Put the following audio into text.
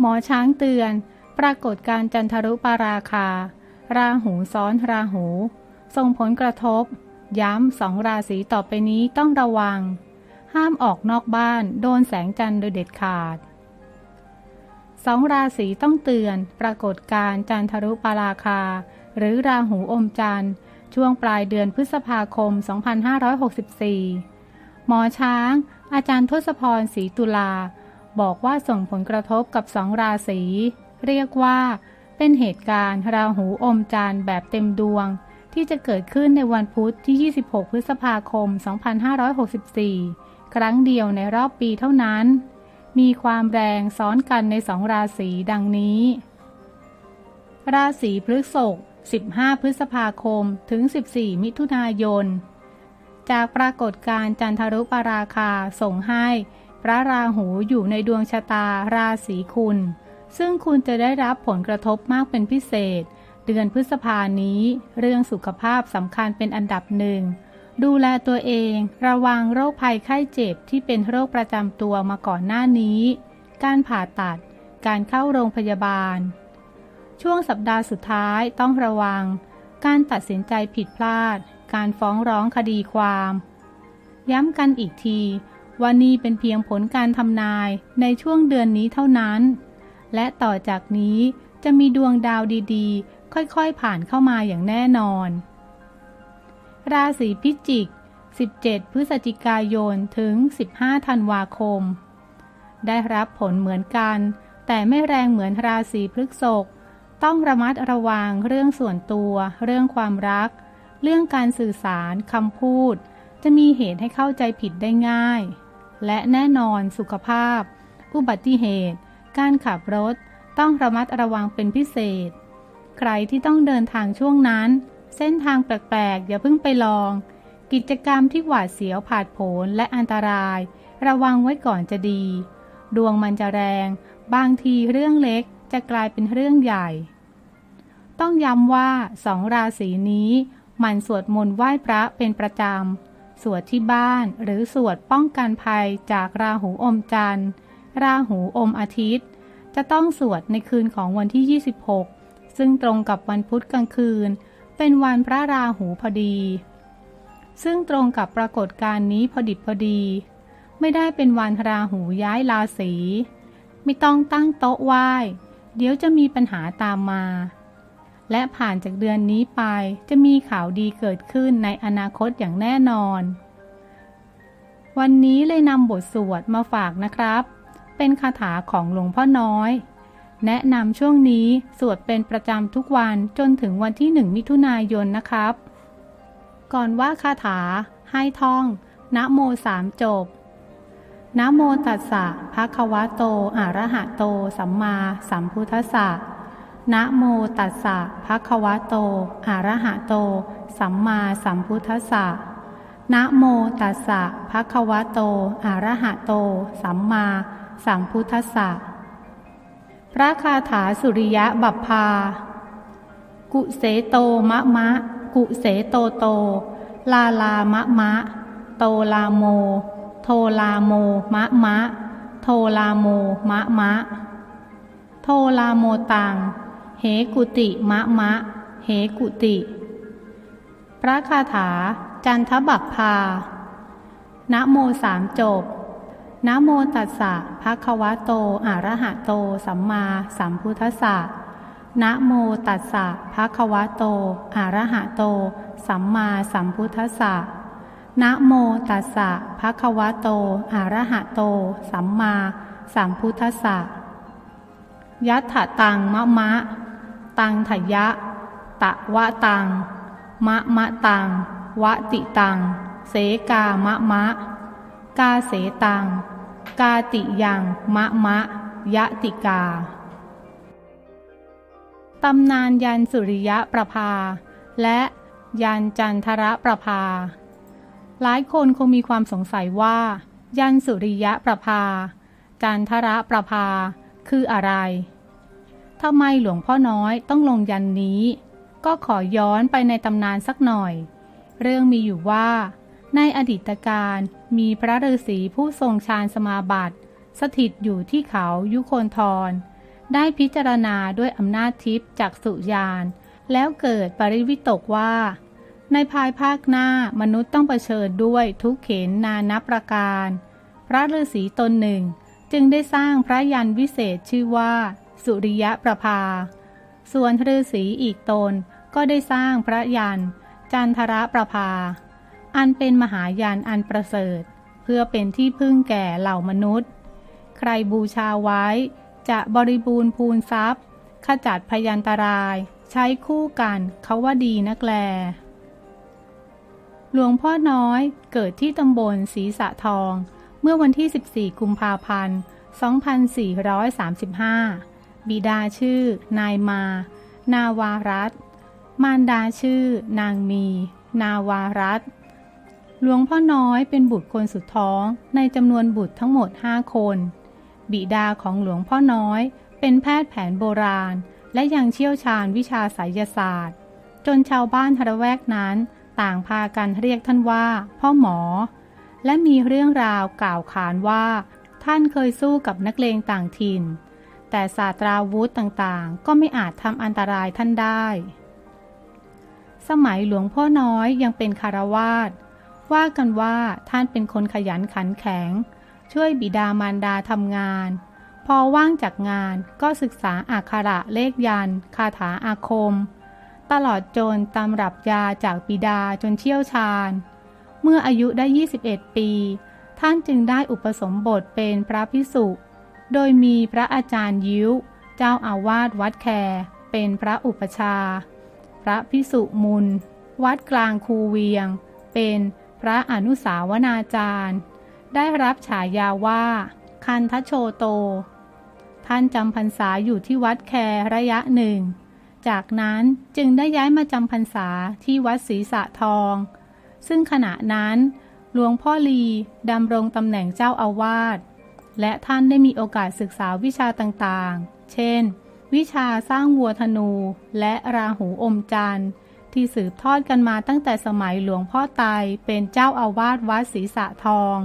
หมอช้างเตือน ปรากฏการจันทรุปาราคา ราหูซ้อนราหู ส่งผลกระทบ ย้ำสองราศีต่อไปนี้ต้องระวัง ห้ามออกนอกบ้านโดนแสงจันทร์โดยเด็ดขาดสองราศีต้องเตือน ปรากฏการจันทรุปาราคา หรือราหูอมจันทร์ ช่วงปลายเดือนพฤษภาคม 2564 หมอช้าง อาจารย์ทศพรศรีตุลา บอกว่าส่งผลกระทบกับสองราศีเรียกว่า เป็นเหตุการณ์ราหูอมจันทร์แบบเต็มดวง ที่จะเกิดขึ้นในวันพุธที่ 26 พฤษภาคม 2564 ครั้งเดียวในรอบปีเท่านั้น มีความแรงซ้อนกันในสองราศีดังนี้ ราศีพฤษภ15 พฤษภาคม ถึง 14 มิถุนายน จากปรากฏการจันทรุปราคาส่งให้ พระราหูอยู่ในดวงชะตาราศีคุณ ซึ่งคุณจะได้รับผลกระทบมากเป็นพิเศษ เดือนพฤษภานี้ เรื่องสุขภาพสำคัญเป็นอันดับหนึ่ง ดูแลตัวเอง ระวังโรคภัยไข้เจ็บที่เป็นโรคประจำตัวมาก่อนหน้านี้ การผ่าตัด การเข้าโรงพยาบาล ช่วงสัปดาห์สุดท้ายต้องระวัง การตัดสินใจผิดพลาด การฟ้องร้องคดีความ ย้ำกันอีกที ว่านี่เป็นเพียงผลการทำนายในช่วงเดือนนี้เท่านั้น และต่อจากนี้จะมีดวงดาวดีๆ ค่อยๆผ่านเข้ามาอย่างแน่นอน ราศีพิจิก 17 พฤศจิกายนถึง 15 ธันวาคม ได้รับผลเหมือนกัน แต่ไม่แรงเหมือนราศีพฤษภต้องระมัดระวังเรื่องส่วนตัว เรื่องความรัก เรื่องการสื่อสารคำพูด จะมีเหตุให้เข้าใจผิดได้ง่าย และแน่นอนสุขภาพ อุบัติเหตุ การขับรถ ต้องระมัดระวังเป็นพิเศษ ใครที่ต้องเดินทางช่วงนั้น เส้นทางแปลกๆ อย่าเพิ่งไปลอง กิจกรรมที่หวาดเสียวผาดโผนและอันตราย ระวังไว้ก่อนจะดี ดวงมันจะแรง บางทีเรื่องเล็กจะกลายเป็นเรื่องใหญ่ ต้องย้ำว่าสองราศีนี้มันสวดมนต์ไหว้พระเป็นประจำ สวดที่บ้านหรือสวดป้องกันภัยจากราหูอมจันทร์ ราหูอมอาทิตย์ จะต้องสวดในคืนของวันที่ 26 ซึ่งตรงกับวันพุธกลางคืน เป็นวันพระราหูพอดี ซึ่งตรงกับปรากฏการณ์นี้พอดิบพอดี ไม่ได้เป็นวันราหูย้ายราศี ไม่ต้องตั้งโต๊ะไหว้ เดี๋ยวจะมีปัญหาตามมา และผ่านจากเดือนนี้ไปจะมีข่าวดีเกิดขึ้นในอนาคตอย่างแน่นอน วันนี้เลยนำบทสวดมาฝากนะครับ เป็นคาถาของหลวงพ่อน้อย แนะนำช่วงนี้สวดเป็นประจำทุกวันจนถึงวันที่หนึ่งมิถุนายนนะครับ ก่อนว่าคาถาให้ท่องนะโมสามจบนะโมตัสสะภะคะวะโต อะระหะโต สัมมาสัมพุทธัสสะ นะโมตัสสะภะคะวะโต อะระหะโต สัมมาสัมพุทธัสสะนะโมตัสสะภะคะวะโต อะระหะโต สัมมาสัมพุทธัสสะ พระคาถาสุริยะบัพพา กุเสโตมะมะ กุเสโตโต ลาลามะมะ โตลาโม โทลาโมมะมะ โทลาโมมะมะ โทลาโมตัง เหกุติมะมะ เหกุติ พระคาถา จันทบัพพานะโมสามจบนะโมตัสสะภะคะวะโต อะระหะโต สัมมาสัมพุทธัสสะนะโมตัสสะภะคะวะโต อะระหะโต สัมมาสัมพุทธัสสะนะโมตัสสะภะคะวะโต อะระหะโต สัมมาสัมพุทธัสสะยัตถตังมะมะ ตังทยะ ตะวะตัง มะมะตัง วะติตัง เสกามะมะ กาเสตัง กาติยังมะมะ ยะติกา ตำนานยันสุริยะประภา และยันจันทระประภา หลายคนคงมีความสงสัยว่า ยันสุริยะประภา จันทระประภาคืออะไร ทำไมหลวงพ่อน้อยต้องลงยันนี้ ก็ขอย้อนไปในตำนานสักหน่อย เรื่องมีอยู่ว่า ในอดีตการมีพระฤาษีผู้ทรงฌานสมาบัติ สถิตอยู่ที่เขายุคนทร ได้พิจารณาด้วยอำนาจทิพย์จากสุญาน แล้วเกิดปริวิตกว่า ในภายภาคหน้ามนุษย์ต้องเผชิญด้วยทุกเข็นนานับประการ พระฤาษีตนหนึ่งจึงได้สร้างพระยันวิเศษชื่อว่า สุริยะประภา ส่วนฤาษีอีกตนก็ได้สร้างพระยันจันทรประภา อันเป็นมหายันอันประเสริฐ เพื่อเป็นที่พึ่งแก่เหล่ามนุษย์ ใครบูชาไว้ จะบริบูรณ์พูนทรัพย์ ขจัดพยันตราย ใช้คู่กันเขาว่าดีนักแล หลวงพ่อน้อยเกิดที่ตำบลศรีสะทอง เมื่อวันที่ 14 กุมภาพันธ์ 2435 บิดาชื่อ นายมา นาวารัตมารดาชื่อ นางมี นาวารัตหลวงพ่อน้อยเป็นบุตรคนสุดท้องในจำนวนบุตรทั้งหมด5คน บิดาของหลวงพ่อน้อย เป็นแพทย์แผนโบราณ และยังเชี่ยวชาญวิชาไสยศาสตร์ จนชาวบ้านทระแวกนั้น ต่างพากันเรียกท่านว่า พ่อหมอ และมีเรื่องราวกล่าวขานว่า ท่านเคยสู้กับนักเลงต่างถิ่น แต่ศาสตราวุธต่างๆ ก็ไม่อาจทำอันตรายท่านได้ สมัยหลวงพ่อน้อยยังเป็นคารวาสว่ากันว่าท่านเป็นคนขยันขันแข็ง ช่วยบิดามารดาทำงาน พอว่างจากงานก็ศึกษาอักขระเลขยันคาถาอาคม ตลอดจนตำรับยาจากบิดาจนเชี่ยวชาญ เมื่ออายุได้ 21 ปี ท่านจึงได้อุปสมบทเป็นพระพิสุ โดยมีพระอาจารย์ยิ้ว เจ้าอาวาสวัดแคเป็นพระอุปชา พระพิสุมุล วัดกลางคูเวียง เป็นพระอนุสาวนาจารย์ ได้รับฉายาว่า คันทโชโต ท่านจำพรรษาอยู่ที่วัดแคระยะหนึ่ง จากนั้นจึงได้ย้ายมาจำพรรษาที่วัดศรีสะทอง ซึ่งขณะนั้นหลวงพ่อลีดำรงตำแหน่งเจ้าอาวาส และท่านได้มีโอกาสศึกษาวิชาต่างๆ เช่น วิชาสร้างวัวธนู และราหูอมจันทร์ ที่สืบทอดกันมาตั้งแต่สมัยหลวงพ่อไตเป็นเจ้าอาวาสวัดศรีสะทอง